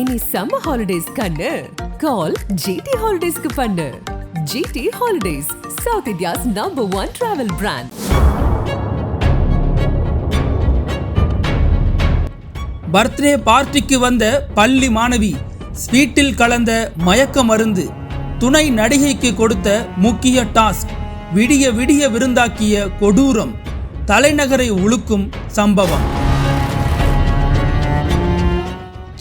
இனி summer holidays கண்ணு. கால் GT ஹாலிடேஸ்க்கு பண்ணு. GT holidays south India's number one travel brand birthday பார்ட்டிக்கு வந்த பள்ளி மாணவி ஸ்வீட்டில் கலந்த மயக்க மருந்து துணை நடிகைக்கு கொடுத்த முக்கிய டாஸ்க் விடிய விடிய விருந்தாக்கிய கொடூரம் தலைநகரை உழுக்கும் சம்பவம்.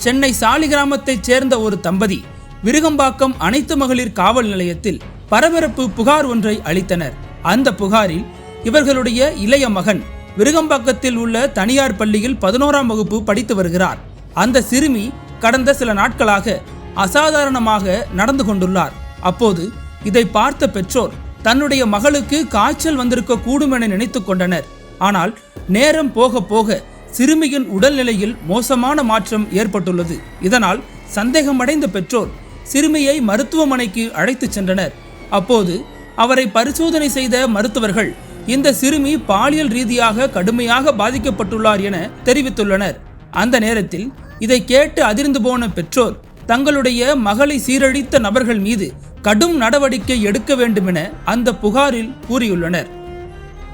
சென்னை சாலிகிராமத்தைச் சேர்ந்த ஒரு தம்பதி விருகம்பாக்கம் அனைத்து மகளிர் காவல் நிலையத்தில் பரபரப்பு புகார் ஒன்றை அளித்தனர். அந்த புகாரில் இவர்களுடைய இளைய மகன் விருகம்பாக்கத்தில் உள்ள தனியார் பள்ளியில் பதினோராம் வகுப்பு படித்து வருகிறார். அந்த சிறுமி கடந்த சில நாட்களாக அசாதாரணமாக நடந்து கொண்டுள்ளார். அப்போது இதை பார்த்த பெற்றோர் தன்னுடைய மகளுக்கு காய்ச்சல் வந்திருக்க கூடும் என நினைத்து கொண்டனர். ஆனால் நேரம் போக போக சிறுமியின் உடல்நிலையில் மோசமான மாற்றம் ஏற்பட்டுள்ளது. இதனால் சந்தேகமடைந்த பெற்றோர் சிறுமியை மருத்துவமனைக்கு அழைத்துச் சென்றனர். அப்போது அவரை பரிசோதனை செய்த மருத்துவர்கள் இந்த சிறுமி பாலியல் ரீதியாக கடுமையாக பாதிக்கப்பட்டுள்ளார் என தெரிவித்துள்ளனர். அந்த நேரத்தில் இதை கேட்டு அதிர்ந்து போன பெற்றோர் தங்களுடைய மகளை சீரழித்த நபர்கள் மீது கடும் நடவடிக்கை எடுக்க வேண்டுமென அந்த புகாரில் கூறியுள்ளனர்.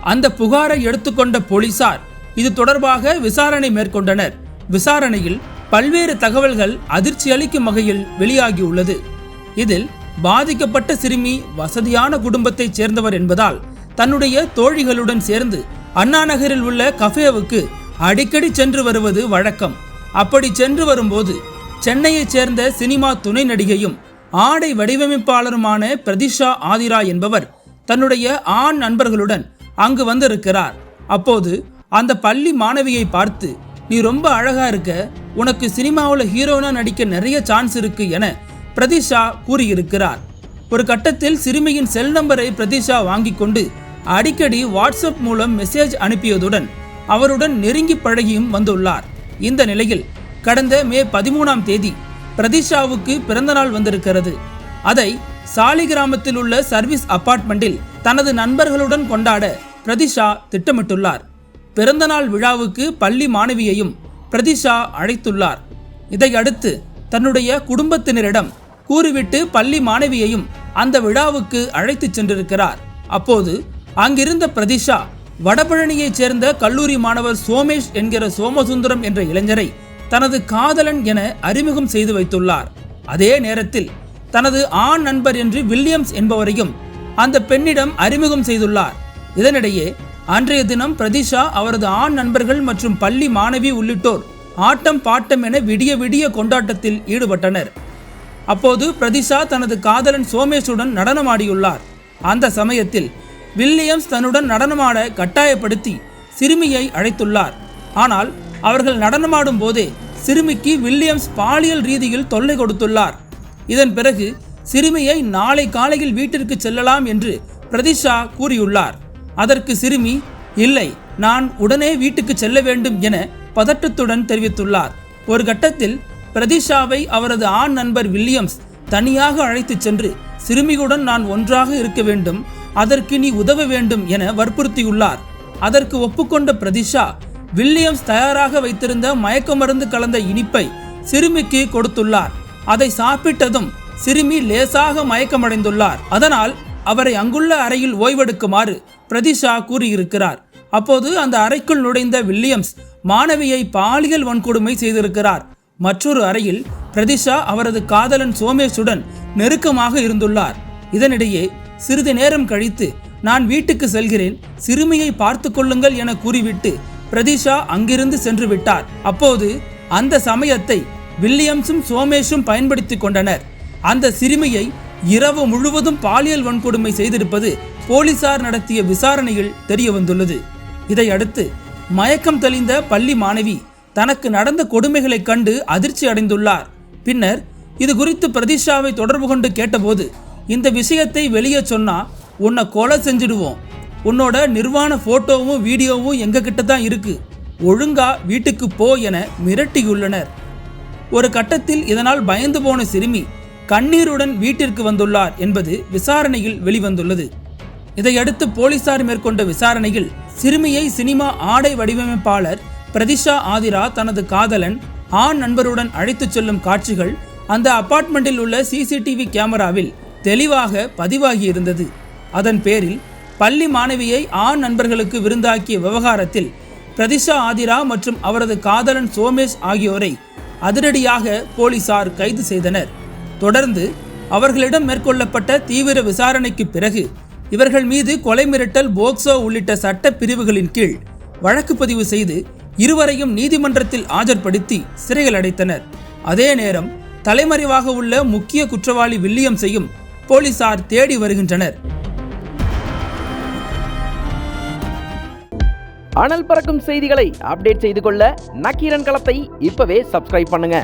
அந்த புகாரை எடுத்துக்கொண்ட போலீசார் இது தொடர்பாக விசாரணை மேற்கொண்டனர். விசாரணையில் பல்வேறு தகவல்கள் அதிர்ச்சி அளிக்கும் வகையில் வெளியாகியுள்ளது. இதில் பாதிக்கப்பட்ட சிறுமி வசதியான குடும்பத்தைச் சேர்ந்தவர் என்பதால் தன்னுடைய தோழிகளுடன் சேர்ந்து அண்ணா நகரில் உள்ள கஃபேவுக்கு அடிக்கடி சென்று வருவது வழக்கம். அப்படி சென்று வரும்போது சென்னையைச் சேர்ந்த சினிமா துணை நடிகையும் ஆடை வடிவமைப்பாளருமான பிரதிஷா ஆதிரா என்பவர் தன்னுடைய ஆண் நண்பர்களுடன் அங்கு வந்திருக்கிறார். அப்போது அந்த பள்ளி மாணவியை பார்த்து நீ ரொம்ப அழகா இருக்க. உனக்கு சினிமாவில் ஹீரோனா நடிக்க நிறைய சான்ஸ் இருக்கு என பிரதிஷா கூறியிருக்கிறார். ஒரு கட்டத்தில் சிறுமியின் செல் நம்பரை பிரதிஷா வாங்கி கொண்டு அடிக்கடி வாட்ஸ்அப் மூலம் மெசேஜ் அனுப்பியதுடன் அவருடன் நெருங்கி பழகியும் வந்துள்ளார். இந்த நிலையில் கடந்த மே பதிமூணாம் தேதி பிரதிஷாவுக்கு பிறந்தநாள் வந்திருக்கிறது. அதை சாலிகிராமத்தில் உள்ள சர்வீஸ் அபார்ட்மெண்ட்டில் தனது நண்பர்களுடன் கொண்டாட பிரதிஷா திட்டமிட்டுள்ளார். பிறந்தநாள் விழாவுக்கு பள்ளி மாணவியையும் பிரதிஷா அழைத்துள்ளார். இதையடுத்து தன்னுடைய குடும்பத்தினரிடம் கூறிவிட்டு பள்ளி மாணவியையும் அந்த விழாவுக்கு அழைத்துச் சென்றிருக்கிறார். அப்போது அங்கிருந்த பிரதிஷா வடபழனியைச் சேர்ந்த கல்லூரி மாணவர் சோமேஷ் என்கிற சோமசுந்தரம் என்ற இளைஞரை தனது காதலன் என அறிமுகம் செய்து வைத்துள்ளார். அதே நேரத்தில் தனது ஆண் நண்பர் என்று வில்லியம்ஸ் என்பவரையும் அந்த பெண்ணிடம் அறிமுகம் செய்துள்ளார். இதனிடையே அன்றைய தினம் பிரதிஷா அவரது ஆண் நண்பர்கள் மற்றும் பள்ளி மாணவி உள்ளிட்டோர் ஆட்டம் பாட்டம் என விடிய விடிய கொண்டாட்டத்தில் ஈடுபட்டனர். அப்போது பிரதிஷா தனது காதலன் சோமேஷுடன் நடனமாடியுள்ளார். அந்த சமயத்தில் வில்லியம்ஸ் தன்னுடன் நடனமாட கட்டாயப்படுத்தி சிறுமியை அழைத்துள்ளார். ஆனால் அவர்கள் நடனமாடும் போதே சிறுமிக்கு வில்லியம்ஸ் பாலியல் ரீதியில் தொல்லை கொடுத்துள்ளார். இதன் பிறகு சிறுமியை நாளை காலையில் வீட்டிற்கு செல்லலாம் என்று பிரதிஷா கூறியுள்ளார். அதற்கு சிறுமி இல்லை நான் உடனே வீட்டுக்கு செல்ல வேண்டும் என பதட்டத்துடன் தெரிவித்துள்ளார். ஒரு கட்டத்தில் பிரதிஷாவை அவரது ஆண் நண்பர் வில்லியம்ஸ் தனியாக அழைத்துச் சென்று சிறுமியுடன் நான் ஒன்றாக இருக்க வேண்டும் அதற்கு நீ உதவ வேண்டும் என வற்புறுத்தியுள்ளார். அதற்கு ஒப்புக்கொண்ட பிரதிஷா வில்லியம்ஸ் தயாராக வைத்திருந்த மயக்க மருந்து கலந்த இனிப்பை சிறுமிக்கு கொடுத்துள்ளார். அதை சாப்பிட்டதும் சிறுமி லேசாக மயக்கமடைந்துள்ளார். அதனால் அவரை அங்குள்ள அறையில் ஓய்வெடுக்குமாறு பிரதிஷா கூறியிருக்கிறார். அப்போது அந்த அறைக்குள் நுழைந்த வில்லியம்ஸ் மாணவியை பாலியல் வன்கொடுமை செய்திருக்கிறார். மற்றொரு அறையில் பிரதிஷா அவரது காதலன் சோமேஷுடன் நெருக்கமாக இருந்துள்ளார். இதனிடையே சிறிது நேரம் கழித்து நான் வீட்டுக்கு செல்கிறேன் சிறுமியை பார்த்து கொள்ளுங்கள் என கூறிவிட்டு பிரதிஷா அங்கிருந்து சென்று விட்டார். அப்போது அந்த சமயத்தை வில்லியம்ஸும் சோமேஷும் பயன்படுத்திக் கொண்டனர். அந்த சிறுமியை இரவு முழுவதும் பாலியல் வன்கொடுமை செய்திருப்பது போலீசார் நடத்திய விசாரணையில் தெரிய வந்துள்ளது இதையடுத்து மயக்கம் தெளிந்த பள்ளி மாணவி தனக்கு நடந்த கொடுமைகளைக் கண்டு அதிர்ச்சி அடைந்துள்ளார். பின்னர் இது குறித்து பிரதீஷாவை தொடர்பு கொண்டு கேட்டபோது இந்த விஷயத்தை வெளியே சொன்னா உன்னை கொலை செஞ்சிடுவோம். உன்னோட நிர்வாண போட்டோவும் வீடியோவும் எங்க கிட்ட தான் இருக்கு. ஒழுங்கா வீட்டுக்கு போ என மிரட்டியுள்ளனர். ஒரு கட்டத்தில் இதனால் பயந்து போன சிறுமி கண்ணீருடன் வீட்டிற்கு வந்துள்ளார் என்பது விசாரணையில் வெளிவந்துள்ளது. இதையடுத்து போலீசார் மேற்கொண்ட விசாரணையில் சிறுமியை சினிமா ஆடை வடிவமைப்பாளர் பிரதிஷா ஆதிரா தனது காதலன் ஆண் நண்பருடன் அழைத்துச் செல்லும் காட்சிகள் அந்த அபார்ட்மெண்ட்டில் உள்ள சிசிடிவி கேமராவில் தெளிவாக பதிவாகியிருந்தது. அதன் பேரில் பள்ளி மாணவியை ஆண் நண்பர்களுக்கு விருந்தாக்கிய விவகாரத்தில் பிரதிஷா ஆதிரா மற்றும் அவரது காதலன் சோமேஷ் ஆகியோரை அதிரடியாக போலீசார் கைது செய்தனர். தொடர்ந்து அவர்களிடம் மேற்கொள்ளப்பட்ட தீவிர விசாரணைக்கு பிறகு இவர்கள் மீது கொலை மிரட்டல் போக்சோ உள்ளிட்ட சட்ட பிரிவுகளின் கீழ் வழக்கு பதிவு செய்து இருவரையும் நீதிமன்றத்தில் ஆஜர்படுத்தி சிறையில் அடைத்தனர். அதே நேரம் தலைமறைவாக உள்ள முக்கிய குற்றவாளி வில்லியம்ஸையும் போலீசார் தேடி வருகின்றனர். அனல் பறக்கும் செய்திகளை அப்டேட் செய்து கொள்ள நக்கீரன் களத்தை இப்பவே சப்ஸ்கிரைப் பண்ணுங்க.